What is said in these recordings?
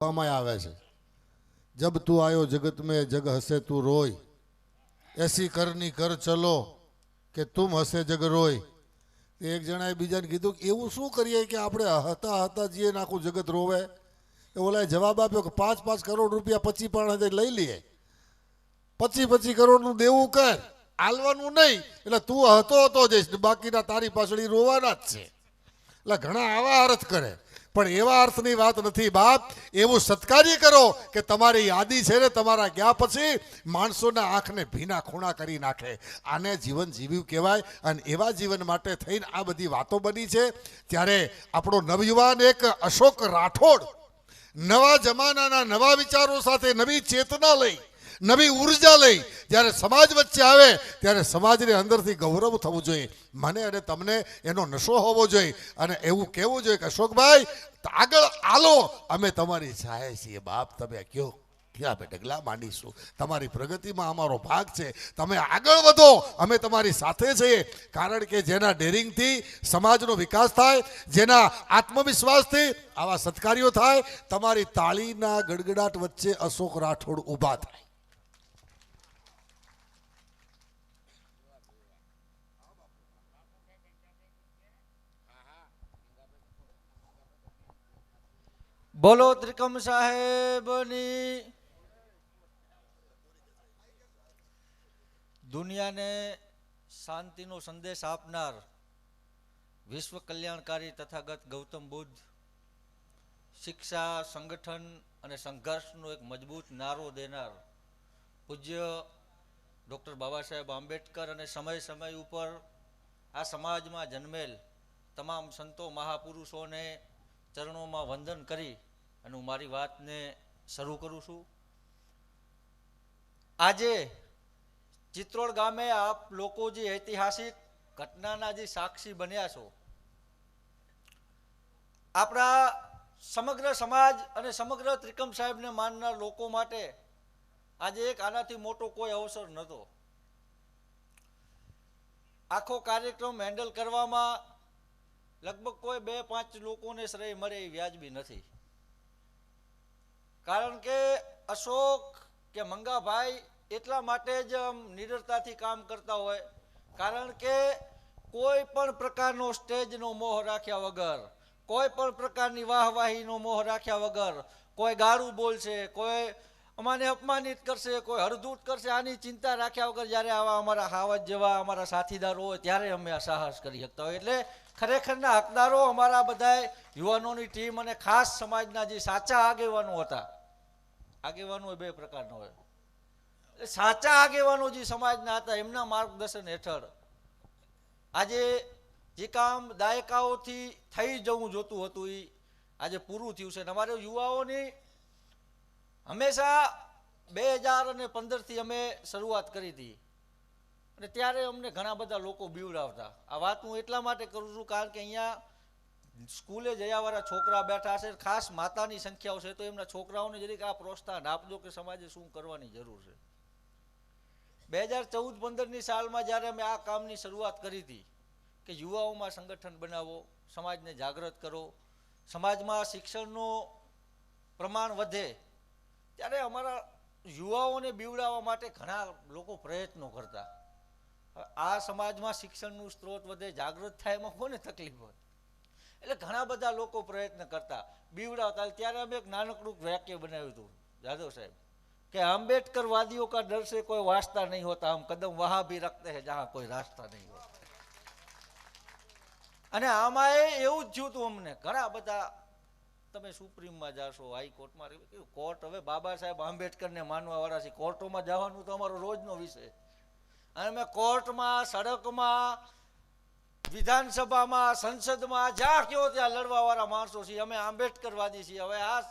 કહેવામાં આવે છે. જબ તું આયો જગત મેં, જગ હસે તું રોય. એસી કરની કર ચલો કે તું હસે જગ રોય. એક જણાએ બીજાને કીધું કે એવું શું કરીએ કે આપણે હતા હતા જઈએ નાખું જગત રોવે? એ ઓલાએ જવાબ આપ્યો કે પાંચ પાંચ કરોડ રૂપિયા પચી પણ લઈ લઈએ. પચી પચી કરોડનું દેવું કર. આલવાનું નહીં. એટલે તું હતો હતો જઈશ. બાકીના તારી પાછળ રોવાના જ છે. એટલે ઘણા આવા અર્થ કરે. પણ એવા અર્થની વાત નથી, બાપ. એવું સત્કાર્ય કરો કે તમારી યાદી છે ને તમારા ગયા પછી માણસોના આંખને ભીના ખૂણા કરી નાખે. આને જીવન જીવ્યું કહેવાય અને એવા જીવન માટે થઈને આ બધી વાતો બની છે. ત્યારે આપણો નવયુવાન એક અશોક રાઠોડ નવા જમાનાના નવા વિચારો સાથે નવી ચેતના લઈ નવી ઊર્જા લઈ જ્યારે સમાજ વચ્ચે આવે, ત્યારે સમાજની અંદરથી ગૌરવ થવું જોઈએ. મને અને તમને એનો નશો હોવો જોઈએ અને એવું કહેવું જોઈએ કે, અશોકભાઈ, આગળ આલો. અમે તમારી સહાય છીએ. બાપ, તમે કયો? ક્યાં આપણે ડગલા માંડીશું? તમારી પ્રગતિમાં અમારો ભાગ છે. તમે આગળ વધો. અમે તમારી સાથે છીએ. કારણ કે જેના ડેરિંગથી સમાજનો વિકાસ થાય, જેના આત્મવિશ્વાસથી આવા સત્કાર્યો થાય, તમારી તાળીના ગડગડાટ વચ્ચે અશોક રાઠોડ ઊભા થાય. બોલો ત્રિકમ સાહેબની. દુનિયાને શાંતિનો સંદેશ આપનાર વિશ્વ કલ્યાણકારી તથાગત ગૌતમ બુદ્ધ શિક્ષા, સંગઠન અને સંઘર્ષનો એક મજબૂત નારો દેનાર પૂજ્ય ડૉક્ટર બાબા સાહેબ આંબેડકર અને સમય સમય ઉપર આ સમાજમાં જન્મેલ તમામ સંતો મહાપુરુષોને ચરણોમાં વંદન કરી અને હું મારી વાતને શરૂ કરું છું. આજે ચિત્રોડ ગામે આપ લોકો જે ઐતિહાસિક ઘટનાના જે સાક્ષી બન્યા છો, આપણા સમગ્ર સમાજ અને સમગ્ર ત્રિકમ સાહેબને માનનાર લોકો માટે આજે એક આનાથી મોટો કોઈ અવસર નહોતો. આખો કાર્યક્રમ હેન્ડલ કરવામાં લગભગ કોઈ બે પાંચ લોકોને શ્રેય મળે એ વ્યાજબી નથી. કારણ કે અશોક કે મંગાભાઈ એટલા માટે જ નિડરતાથી કામ કરતા હોય. કારણ કે કોઈ પણ પ્રકારનો સ્ટેજનો મોહ રાખ્યા વગર, કોઈ પણ પ્રકારની વાહવાહીનો મોહ રાખ્યા વગર, કોઈ ગાળું બોલશે, કોઈ અમાને અપમાનિત કરશે, કોઈ હરદૂત કરશે, આની ચિંતા રાખ્યા વગર જ્યારે આવા અમારા હાવજ જેવા અમારા સાથીદારો હોય ત્યારે અમે આ સાહસ કરી શકતા હોય. એટલે ખરેખરના હકદારો અમારા બધા યુવાનોની ટીમ અને ખાસ સમાજના જે સાચા આગેવાનો હતા આગેવાનો બે પ્રકારના હોય. એટલે સાચા આગેવાનો જે સમાજના હતા, એમના માર્ગદર્શન હેઠળ આજે જે કામ દાયકાઓથી થઈ જવું જોતું હતું એ આજે પૂરું થયું છે. અને અમારે યુવાઓની હંમેશા બે હજાર અને પંદરથી અમે શરૂઆત કરી હતી. અને ત્યારે અમને ઘણા બધા લોકો બીવડાવતા. આ વાત હું એટલા માટે કરું છું કારણ કે અહીંયા સ્કૂલે જયાવાળા છોકરા બેઠા છે ખાસ માતાની સંખ્યાઓ છે, તો એમના છોકરાઓને જરીક આ પ્રોત્સાહન આપજો કે સમાજે શું કરવાની જરૂર છે. બે હજાર ચૌદ પંદરની સાલમાં જ્યારે અમે આ કામની શરૂઆત કરી હતી, કે યુવાઓમાં સંગઠન બનાવો, સમાજને જાગૃત કરો, સમાજમાં શિક્ષણનું પ્રમાણ વધે, ત્યારે અમારા યુવાઓને બીવડાવવા માટે ઘણા લોકો પ્રયત્નો કરતા. આ સમાજમાં શિક્ષણનું સ્ત્રોત વધે, જાગૃત થાય એમાં કોને તકલીફ હોય? એટલે ઘણા બધા લોકો પ્રયત્ન કરતા. બીવડાવતા. ત્યારે અમે એક નાનકડું વાક્ય બનાવ્યું હતું, જાદવ સાહેબ, કે આંબેડકરવાદીઓ કા ડર સે કોઈ વાસતા નહીં હોતા. હમ કદમ વહા ભી રખતે હે જહાં કોઈ રાસ્તા નહીં હોતા. અને આમાં એવું જ જોયું હતું અમને. ઘણા બધા તમે સુપ્રીમમાં જાશો, હાઈકોર્ટમાં કોર્ટ, હવે બાબા સાહેબ આંબેડકરને માનવાવાળા છે. કોર્ટોમાં જવાનું તો અમારો રોજનો વિષય. અને અમે કોર્ટમાં, સડકમાં વિધાનસભામાં, સંસદમાં જ્યાં કયો ત્યાં લડવાવાળા માણસો છીએ. અમે આંબેડકરવાદી છીએ. હવે આ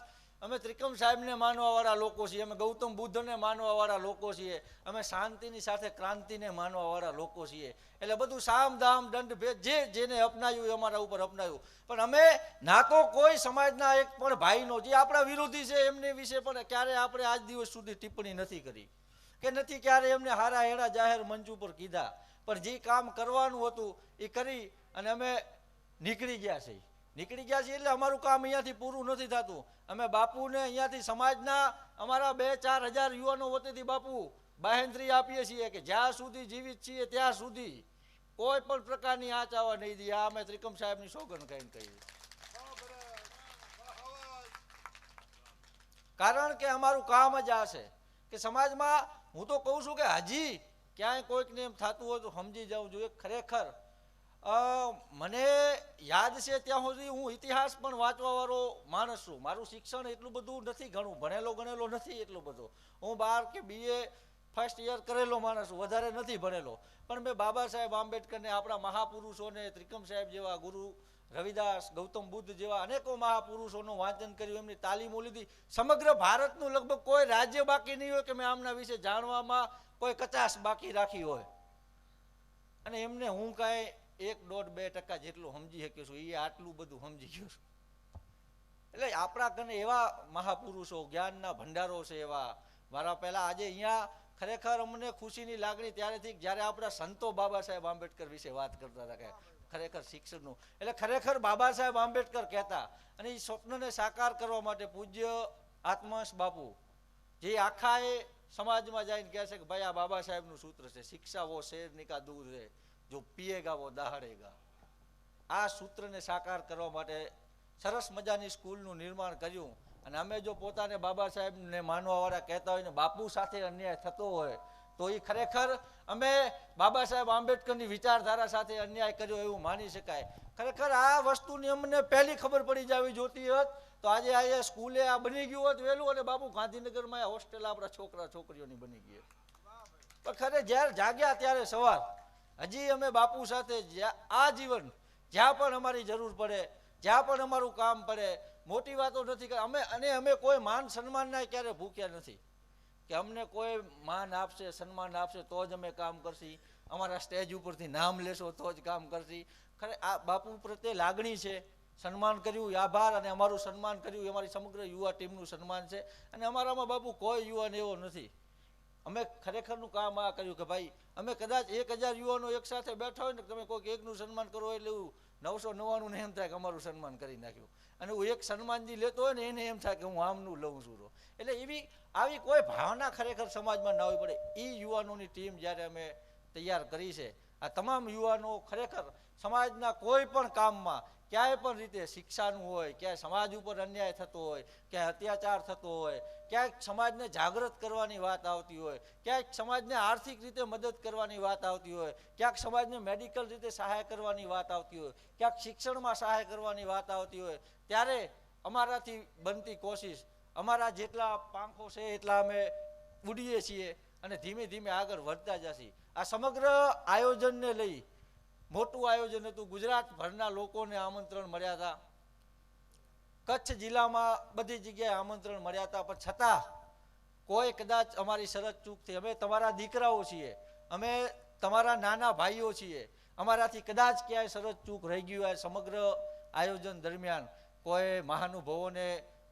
અમે ત્રિકમ સાહેબને માનવાવાળા લોકો છીએ. અમે ગૌતમ બુદ્ધને માનવાવાળા લોકો છીએ. અમે શાંતિની સાથે ક્રાંતિને માનવાવાળા લોકો છીએ. એટલે બધું સામ દામ, દંડ ભેદ જે જેને અપનાવ્યું અમારા ઉપર અપનાવ્યું પણ અમે, ના તો કોઈ સમાજના એક પણ ભાઈનો, જે આપણા વિરોધી છે એમને વિશે પણ ક્યારે આપણે આજ દિવસ સુધી ટિપ્પણી નથી કરી. કે નથી ક્યારે એમને હારા હેડા જાહેર મંચ ઉપર કીધા. પણ જે કામ કરવાનું હતું, એ કરી અને અમે નીકળી ગયા છીએ. નીકળી ગયા છીએ એટલે અમારું કામ અહીંયાથી પૂરું નથી થતું. અમે બાપુને અહીંયાથી સમાજના અમારા બે ચાર હજાર યુવાનો વતીથી બાપુ બાહેંધરી આપીએ છીએ કે જ્યાં સુધી જીવિત છીએ ત્યાં સુધી કોઈ પણ પ્રકારની આંચ આવવા નહીં દઈએ. આ અમે ત્રિકમ સાહેબની સોગન કહીને કહીએ કારણ કે અમારું કામ જ આ છે કે સમાજમાં હું તો કહું છું કે હજી ક્યાંય કોઈકને એમ થતું હોય તો સમજી જવું જોઈએ ખરેખર. મને યાદ છે ત્યાં સુધી હું ઇતિહાસ પણ વાંચવાવાળો માણસ છું. મારું શિક્ષણ એટલું બધું નથી ઘણું, ભણેલો ગણેલો નથી એટલું બધું. હું બાર કે બીએ ફર્સ્ટ યર કરેલો માણસ વધારે નથી ભણેલો. પણ મેં બાબા સાહેબ આંબેડકરને, આપણા મહાપુરુષોને, ત્રિકમ સાહેબ જેવા ગુરુ રવિદાસ ગૌતમ બુદ્ધ જેવા અનેકો મહાપુરુષોનું વાંચન કર્યું, એમની તાલીમો લીધી. સમગ્ર ભારતનું લગભગ કોઈ રાજ્ય બાકી નહીં હોય કે મેં આમના વિશે જાણવામાં કોઈ કચાશ બાકી રાખી હોય. અને એમને હું કાંઈ એક દોઢ બે ટકા જેટલું સમજી શક્યો છું. એ આટલું બધું સમજી ગયો છું. એટલે આપણા કને એવા મહાપુરુષો, જ્ઞાનના ભંડારો છે એવા. મારા પહેલા આજે અહીંયા ખરેખર અમને ખુશીની લાગણી ત્યારેથી જ્યારે આપણા સંતો બાબા સાહેબ આંબેડકર વિશે વાત કરતા હતા કે ખરેખર શિક્ષણનું એટલે ખરેખર બાબા સાહેબ આંબેડકર કહેતા, અને એ સ્વપ્નને સાકાર કરવા માટે પૂજ્ય આત્માસ બાપુ. જે આખા એ સમાજમાં જઈને કહે છે કે, ભાઈ, આ બાબા સાહેબનું સૂત્ર છે શિક્ષા વો શેર નિકા દૂધ છે, જો પીએગા વો દહાડેગા. આ સૂત્રને સાકાર કરવા માટે સરસ મજાની સ્કૂલનું નિર્માણ કર્યું. અને અમે જો પોતાને બાબા સાહેબને માનવાવાળા કહેતા હોય ને, બાપુ સાથે અન્યાય થતો હોય તો એ ખરેખર અમે બાબા સાહેબ આંબેડકરની વિચારધારા સાથે અન્યાય કર્યો એવું માની શકાય ખરેખર આ વસ્તુની અમને પહેલી ખબર પડી જવી જોતી હોત તો આજે આ સ્કૂલે આ બની ગયું હોત વહેલું અને બાપુ ગાંધીનગરમાં આ હોસ્ટેલ આપણા છોકરા છોકરીઓની બની ગઈ. પણ ખરે જ્યારે જાગ્યા ત્યારે સવાર હજી અમે બાપુ સાથે આ જીવન જ્યાં પણ અમારી જરૂર પડે, જ્યાં પણ અમારું કામ પડે, મોટી વાતો નથી અમે અને અમે કોઈ માન સન્માનના ક્યારે ભૂખ્યા નથી કે અમને કોઈ માન આપશે, સન્માન આપશે, તો જ અમે કામ કરશી. અમારા સ્ટેજ ઉપરથી નામ લેશો, તો જ કામ કરશી. ખરે, આ બાપુ પ્રત્યે લાગણી છે. સન્માન કર્યું આભાર અને અમારું સન્માન કર્યું અમારી સમગ્ર યુવા ટીમનું સન્માન છે. અને અમારામાં બાપુ કોઈ યુવાન એવો નથી. અમે ખરેખરનું કામ આ કર્યું કે ભાઈ, અમે કદાચ એક હજાર યુવાનો એક સાથે બેઠા હોય ને તમે કોઈક એકનું સન્માન કરો એટલે એવું નવસો નવ્વાણું ને એમ થાય કે અમારું સન્માન કરી નાખ્યું અને હું એક સન્માનજી લેતો હોય ને એને એમ થાય કે હું આમનું લઉં છું. એટલે એવી, આવી કોઈ ભાવના ખરેખર સમાજમાં ના હોવી પડે એ યુવાનોની ટીમ જ્યારે અમે તૈયાર કરી છે, આ તમામ યુવાનો ખરેખર સમાજના કોઈ પણ કામમાં ક્યાંય પણ રીતે શિક્ષાનું હોય, ક્યાંય સમાજ ઉપર અન્યાય થતો હોય, ક્યાંય અત્યાચાર થતો હોય, ક્યાંક સમાજને જાગૃત કરવાની વાત આવતી હોય, ક્યાંક સમાજને આર્થિક રીતે મદદ કરવાની વાત આવતી હોય, ક્યાંક સમાજને મેડિકલ રીતે સહાય કરવાની વાત આવતી હોય, ક્યાંક શિક્ષણમાં સહાય કરવાની વાત આવતી હોય, ત્યારે અમારાથી બનતી કોશિશ, અમારા જેટલા પાંખો છે એટલા અમે ઉડીએ છીએ અને ધીમે ધીમે આગળ વધતા જશે. આ સમગ્ર આયોજનને લઈ મોટું આયોજન હતું. ગુજરાતભરના લોકોને આમંત્રણ મળ્યા હતા. કચ્છ જિલ્લામાં બધી જગ્યાએ આમંત્રણ મળ્યા હતા. પણ છતાં કોઈ કદાચ અમારી શરત ચૂકથી અમે તમારા દીકરાઓ છીએ. અમે તમારા નાના ભાઈઓ છીએ. અમારાથી કદાચ ક્યાંય શરત ચૂક રહી ગયું હોય સમગ્ર આયોજન દરમિયાન કોઈ મહાનુભાવોને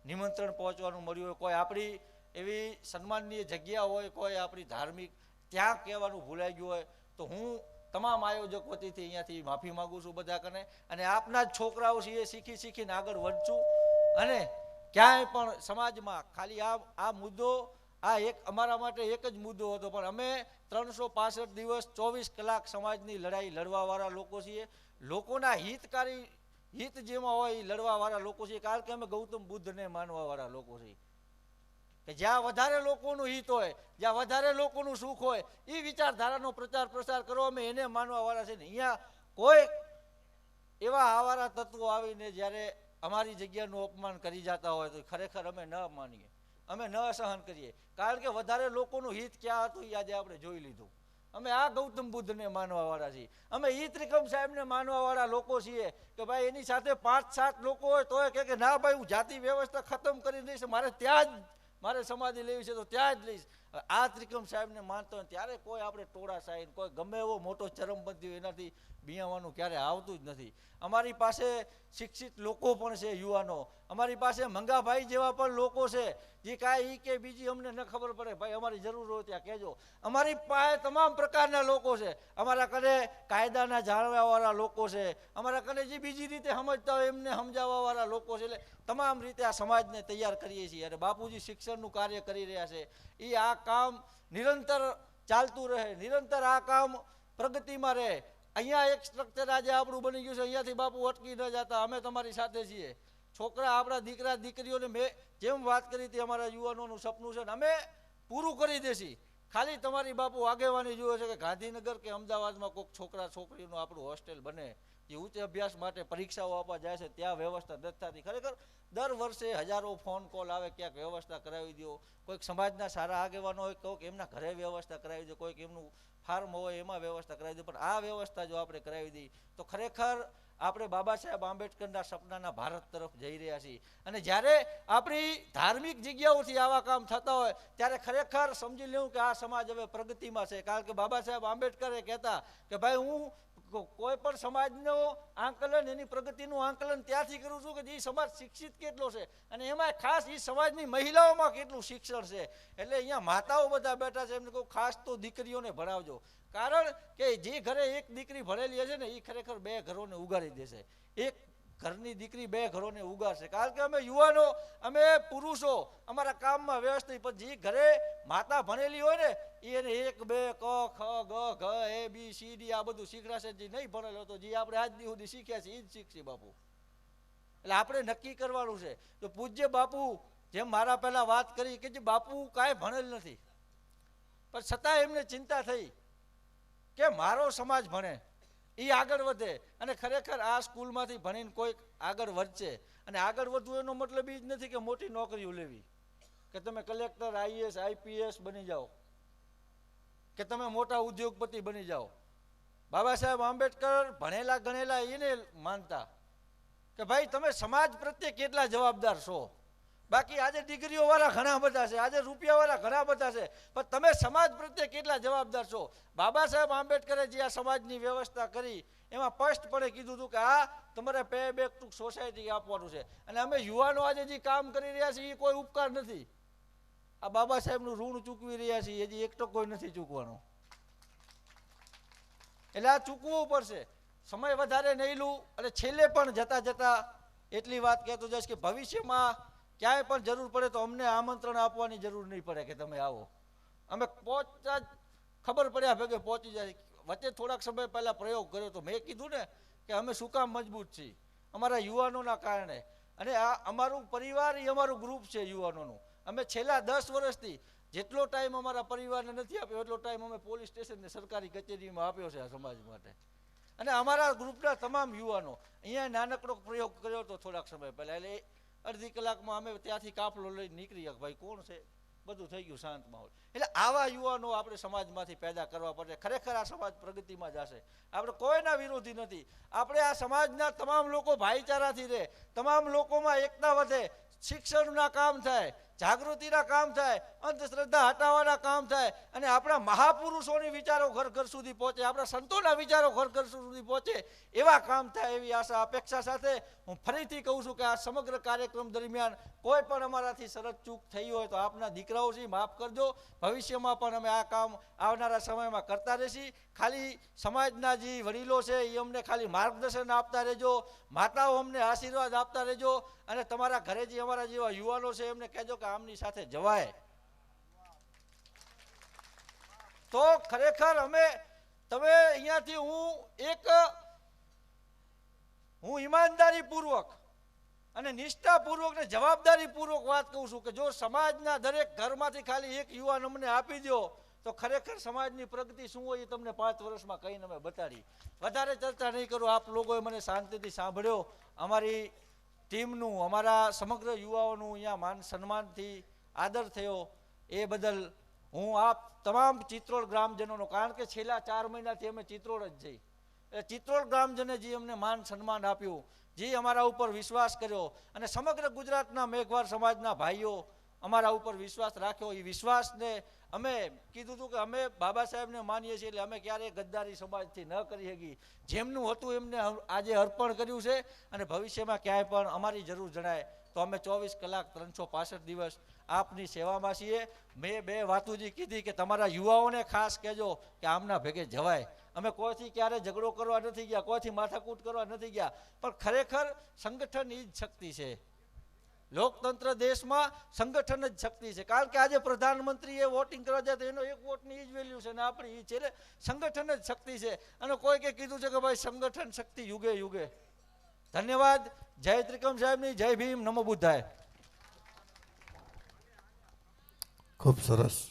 નિમંત્રણ પહોંચવાનું મળ્યું હોય, કોઈ આપણી એવી સન્માનનીય જગ્યા હોય, કોઈ આપણી ધાર્મિક, ત્યાં કહેવાનું ભૂલાઈ ગયું હોય, તો હું તમામ આયોજક અહીંયાથી માફી માગું છું બધા કને અને આપના જ છોકરાઓ છે એ શીખી શીખીને આગળ વધશું. અને ક્યાંય પણ સમાજમાં ખાલી આ આ મુદ્દો, આ એક અમારા માટે એક જ મુદ્દો હતો, પણ અમે ત્રણસો દિવસ ચોવીસ કલાક સમાજની લડાઈ લડવાવાળા લોકો છીએ. લોકોના હિતકારી હિત જેમાં હોય એ લડવાવાળા લોકો છીએ. કારણ કે અમે ગૌતમ બુદ્ધને માનવાવાળા લોકો છીએ. કે જ્યાં વધારે લોકોનું હિત હોય, જ્યાં વધારે લોકોનું સુખ હોય એ વિચારધારાનો પ્રચાર પ્રસાર કરો. અમે એને માનવાવાળા છે ને. અહીંયા કોઈ એવા આવારા તત્વો આવીને જ્યારે અમારી જગ્યાનું અપમાન કરી જતા હોય તો ખરેખર અમે ન માનીએ. અમે ન સહન કરીએ. કારણ કે વધારે લોકોનું હિત ક્યાં હતું એ આજે આપણે જોઈ લીધું. અમે આ ગૌતમ બુદ્ધને માનવાવાળા છીએ. અમે ઈ ત્રિકમ સાહેબને માનવાવાળા લોકો છીએ કે ભાઈ એની સાથે પાંચ સાત લોકો હોય તો કે ના ભાઈ, હું જાતિ વ્યવસ્થા ખતમ કરી દઈશ, મારે ત્યાં જ મારે સમાધિ લેવી છે તો ત્યાં જ લઈશ. આ ત્રિકમ સાહેબને માનતો ત્યારે કોઈ આપણે ટોળા સાહેબ, કોઈ ગમે એવો મોટો ચરમબંધી એનાથી બિયાવાનું ક્યારે આવતું જ નથી. અમારી પાસે શિક્ષિત લોકો પણ છે, યુવાનો. અમારી પાસે મંગાભાઈ જેવા પણ લોકો છે, જે કાંઈ કે બીજી અમને ન ખબર પડે. ભાઈ, અમારી જરૂર હોય ત્યાં કહેજો. અમારી પાસે તમામ પ્રકારના લોકો છે. અમારા કને કાયદાના જાણવાવાળા લોકો છે. અમારા કને જે બીજી રીતે સમજતા હોય એમને સમજાવવાવાળા લોકો છે. એટલે તમામ રીતે આ સમાજને તૈયાર કરીએ છીએ. અને બાપુજી શિક્ષણનું કાર્ય કરી રહ્યા છે. એ આ કામ નિરંતર ચાલતું રહે, નિરંતર આ કામ પ્રગતિમાં રહે. અહીંયા એક સ્ટ્રક્ચર આજે આપણું બની ગયું છે, અહીંયાથી બાપુ અટકી ન જતા, અમે તમારી સાથે છીએ. છોકરા, આપણા દીકરા, દીકરીઓને મેં જેમ વાત કરી હતી અમારા યુવાનોનું સપનું છે ને અમે પૂરું કરી દેશી. ખાલી તમારી બાપુ આગેવાની જુએ છે કે ગાંધીનગર કે અમદાવાદમાં કોઈક છોકરા, છોકરીનું આપણું હોસ્ટેલ બને. જે ઉચ્ચ અભ્યાસ માટે પરીક્ષાઓ આપવા જાય છે, ત્યાં વ્યવસ્થા નથી થતી ખરેખર દર વર્ષે હજારો ફોન કોલ આવે, ક્યાંક વ્યવસ્થા કરાવી દો. કોઈક સમાજના સારા આગેવાનો હોય, કોઈક એમના ઘરે વ્યવસ્થા કરાવી દો, કોઈક એમનું ફાર્મ હોય, એમાં વ્યવસ્થા કરાવી દો. પણ આ વ્યવસ્થા જો આપણે કરાવી દઈએ, તો ખરેખર આપણે બાબા સાહેબ આંબેડકરના સપનાના ભારત તરફ જઈ રહ્યા છીએ. અને જ્યારે આપણી ધાર્મિક જગ્યાઓથી આવા કામ થતા હોય, ત્યારે ખરેખર સમજી લેવું કે આ સમાજ હવે પ્રગતિમાં છે. કારણ કે બાબા સાહેબ આંબેડકરે કહેતા કે ભાઈ હું કોઈ પણ સમાજનો આંકલન, એની પ્રગતિનું આંકલન ત્યાંથી કરું છું કે જે સમાજ શિક્ષિત કેટલો છે. અને એમાં ખાસ એ સમાજની મહિલાઓમાં કેટલું શિક્ષણ છે. એટલે અહીંયા માતાઓ બધા બેઠા છે, એમને કહું, ખાસ તો દીકરીઓને ભણાવજો. કારણ કે જે ઘરે એક દીકરી ભણેલી હશે ને એ ખરેખર બે ઘરોને ઉગાડી દેશે. એક ઘરની દીકરી બે ઘરોને ઉગાડશે કારણ કે અમે યુવાનો, અમે પુરુષો, અમારા કામમાં વ્યસ્ત પણ જે ઘરે માતા ભણેલી હોય ને, એને એક, બે, ક, ખ, ગ, ઘ, એ, બી, સી, ડી આ બધું શીખડાશે. જે નહીં ભણેલો તો જે આપણે આજ દી સુધી શીખ્યા છે એ જ શીખશે બાપુ. એટલે આપણે નક્કી કરવાનું છે. તો પૂજ્ય બાપુ, જેમ મારા પહેલાં વાત કરી કે જે બાપુ કાંઈ ભણેલ નથી. પણ છતાં એમને ચિંતા થઈ કે મારો સમાજ ભણે. એ આગળ વધે. અને ખરેખર આ સ્કૂલમાંથી ભણીને કોઈક આગળ વધશે. અને આગળ વધવું એનો મતલબ એ જ નથી કે મોટી નોકરીઓ લેવી. કે તમે કલેક્ટર આઈએસ આઈપીએસ બની જાઓ. કે તમે મોટા ઉદ્યોગપતિ બની જાઓ. બાબા સાહેબ આંબેડકર ભણેલા ગણેલા એને માનતા. કે ભાઈ તમે સમાજ પ્રત્યે કેટલા જવાબદાર છો? બાકી આજે ડિગ્રીઓ વાળા ઘણા બધા છે, આજે રૂપિયા વાળા ઘણા બધા છે. પણ તમે સમાજ પ્રત્યે કેટલા જવાબદાર છો? બાબા સાહેબ આંબેડકરે જે આ સમાજની વ્યવસ્થા કરી, એમાં સ્પષ્ટપણે કીધું હતું કે આ તમારે પે બેક ટુ સોસાયટી આપવાનું છે. અને અમે યુવાનો આજે જે કામ કરી રહ્યા છીએ, એ કોઈ ઉપકાર નથી. આ બાબા સાહેબનું ઋણ ચૂકવી રહ્યા છીએ, હજી એક તો કોઈ નથી ચૂકવાનો. એટલે આ ચૂકવવું પડશે સમય વધારે નહીં લઉં અને છેલ્લે પણ જતા જતા એટલી વાત કહેતો જઈશ કે ભવિષ્યમાં ક્યાંય પણ જરૂર પડે તો અમને આમંત્રણ આપવાની જરૂર નહીં પડે કે તમે આવો. અમે પહોંચતા જ ખબર પડ્યા ભેગે પહોંચી જાય. વચ્ચે થોડાક સમય પહેલાં પ્રયોગ કર્યો તો મેં કીધું ને કે અમે શું કામ મજબૂત છીએ? અમારા યુવાનોના કારણે. અને આ અમારું પરિવાર એ અમારું ગ્રુપ છે યુવાનોનું. અમે છેલ્લા દસ વર્ષથી જેટલો ટાઈમ અમારા પરિવારને નથી આપ્યો, એટલો ટાઈમ અમે પોલીસ સ્ટેશનને સરકારી કચેરીમાં આપ્યો છે આ સમાજ માટે. અને અમારા ગ્રુપના તમામ યુવાનો અહીંયા નાનકડો પ્રયોગ કર્યો હતો થોડાક સમય પહેલાં. એટલે અડધી કલાકમાં અમે ત્યાંથી કાફલો લઈને નીકળી ભાઈ કોણ છે? બધું થઈ ગયું શાંત માહોલ. એટલે આવા યુવાનો આપણે સમાજમાંથી પેદા કરવા પડશે ખરેખર આ સમાજ પ્રગતિમાં જશે. આપણે કોઈના વિરોધી નથી. આપણે આ સમાજના તમામ લોકો ભાઈચારાથી રહે. તમામ લોકોમાં એકતા વધે. શિક્ષણના કામ થાય. જાગૃતિના કામ થાય, અંધશ્રદ્ધા હટાવવાના કામ થાય અને આપણા મહાપુરુષોની વિચારો ઘર ઘર સુધી પહોંચે, આપણા સંતોના વિચારો ઘર ઘર સુધી પહોંચે, એવા કામ થાય એવી આશા, અપેક્ષા સાથે હું ફરીથી કહું છું કે આ સમગ્ર કાર્યક્રમ દરમિયાન કોઈ પણ અમારાથી સરળ ચૂક થઈ હોય તો આપના દીકરાઓ છે, માફ કરજો, ભવિષ્યમાં પણ અમે આ કામ આવનારા સમયમાં કરતા રહેશી. ખાલી સમાજના જે વડીલો છે, એ અમને ખાલી માર્ગદર્શન આપતા રહેજો, માતાઓ અમને આશીર્વાદ આપતા રહેજો અને તમારા ઘરે જે અમારા જેવા યુવાનો છે, એમને કહેજો કે આમની સાથે જવાય. તો ખરેખર અમે, તમે અહીંયાથી હું એક, હું ઈમાનદારીપૂર્વક અને નિષ્ઠાપૂર્વક ને જવાબદારીપૂર્વક વાત કહું છું કે જો સમાજના દરેક ઘરમાંથી ખાલી એક યુવાન અમને આપી દો, તો ખરેખર સમાજની પ્રગતિ શું હોય એ તમને પાંચ વર્ષમાં કહીને અમે બતાડી. વધારે ચર્ચા નહીં કરું, આપ લોકોએ મને શાંતિથી સાંભળ્યો. અમારી ટીમનું, અમારા સમગ્ર યુવાઓનું અહીંયા માન સન્માનથી આદર થયો. એ બદલ હું આપ તમામ ચિત્રોડ ગ્રામજનોનો, કારણ કે છેલ્લા ચાર મહિનાથી અમે ચિત્રોડ જ જઈ. એ ચિત્રોડ ગ્રામજને જે અમને માન સન્માન આપ્યું, જે અમારા ઉપર વિશ્વાસ કર્યો અને સમગ્ર ગુજરાતના મેઘવાર સમાજના ભાઈઓ અમારા ઉપર વિશ્વાસ રાખ્યો. એ વિશ્વાસને અમે કીધું હતું કે અમે બાબા સાહેબને માનીએ છીએ એટલે અમે ક્યારેય ગદ્દારી સમાજથી ન કરી શકી જેમનું હતું એમને આજે અર્પણ કર્યું છે અને ભવિષ્યમાં ક્યાંય પણ અમારી જરૂર જણાય તો અમે ચોવીસ કલાક ત્રણસો દિવસ આપની સેવામાં છીએ. મેં બે વાતુજી કીધી કે તમારા યુવાઓને ખાસ કહેજો કે આમના ભેગે જવાય. અમે કોઈથી ક્યારે ઝઘડો કરવા નથી ગયા, કોઈથી માથાકૂટ કરવા નથી ગયા. પણ ખરેખર સંગઠન એ જ શક્તિ છે. લોકતંત્ર દેશમાં સંગઠન જ શક્તિ છે. કારણ કે આજે પ્રધાનમંત્રી એ વોટિંગ કરવા જાય તો એનો એક વોટની એ જ વેલ્યુ છે ને આપણી એ છે. સંગઠન જ શક્તિ છે. અને કોઈ કે કીધું છે કે ભાઈ સંગઠન શક્તિ યુગે યુગે. ધન્યવાદ. જય ત્રિકમ સાહેબની, જય ભીમ. નમો બુદ્ધાય. ખૂબ સરસ.